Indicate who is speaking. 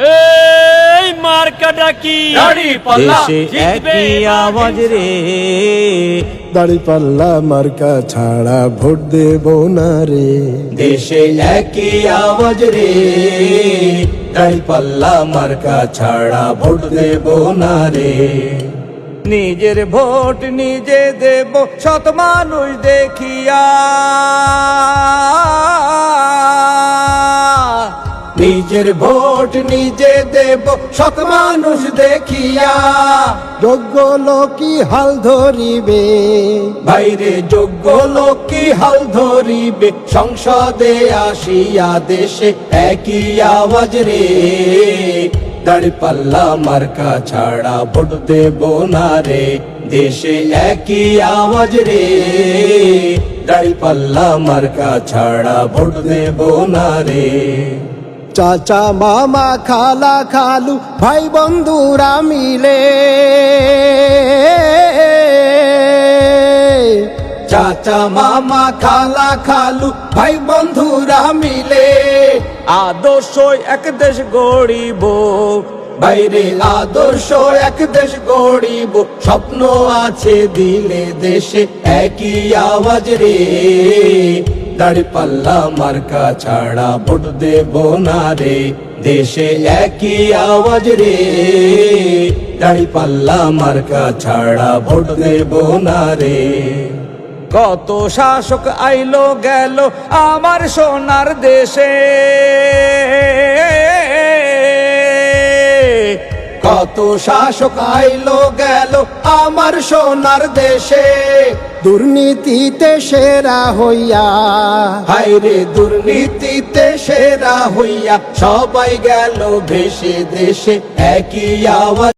Speaker 1: এই মার্কাটা কি?
Speaker 2: দেশে একই আওয়াজ রে।
Speaker 3: দাড়ি পাল্লা মার্কা ছাড়া ভোট দেব না রে।
Speaker 4: দেশে একই আওয়াজ রে। দাড়ি পাল্লা মার্কা ছাড়া ভোট দেব না রে।
Speaker 2: নিজের ভোট নিজে দেব শত মানুষ দেখিয়া।
Speaker 4: নিজের ভোট নিজে দেব শত মানুষ দেখিয়া।
Speaker 3: যোগ্য লোকই হাল ধরিবে।
Speaker 4: বাইরে যোগ্য লোক হাল ধরিবে সংসদে আসিয়া দেশে একই আওয়াজ রে। দাড়ি পাল্লা মার্কা ছাড়া ভোট দেব না রে দেশে একই আওয়াজ রে। দাড়ি পাল্লা মার্কা ছাড়া ভোট দেব না রে।
Speaker 3: চাচা মামা খালা খালু ভাই বন্ধুরা মিলে।
Speaker 4: চাচা মামা খালা খালু ভাই বন্ধুরা মিলে।
Speaker 2: আদর্শ এক দেশ গড়িব।
Speaker 4: বাইরে আদর্শ এক দেশ গড়িব। স্বপ্ন আছে দিলে দেশে একই আওয়াজ রে। দাড়ি পাল্লা মার্কা ছাড়া ভোট দেব না রে। দেশে একই আওয়াজ রে। দাড়ি পাল্লা মার্কা ছাড়া ভোট দেব না রে।
Speaker 2: কত শাসক আইলো গেল আমার সোনার দেশে।
Speaker 4: কত শাসক আইলো গেল আমার সোনার দেশে।
Speaker 3: দুর্নীতিতে সেরা হইয়া।
Speaker 4: হাইরে দুর্নীতিতে সেরা হইয়া সবাই গেল ভেসে দেশে। একই আওয়াজ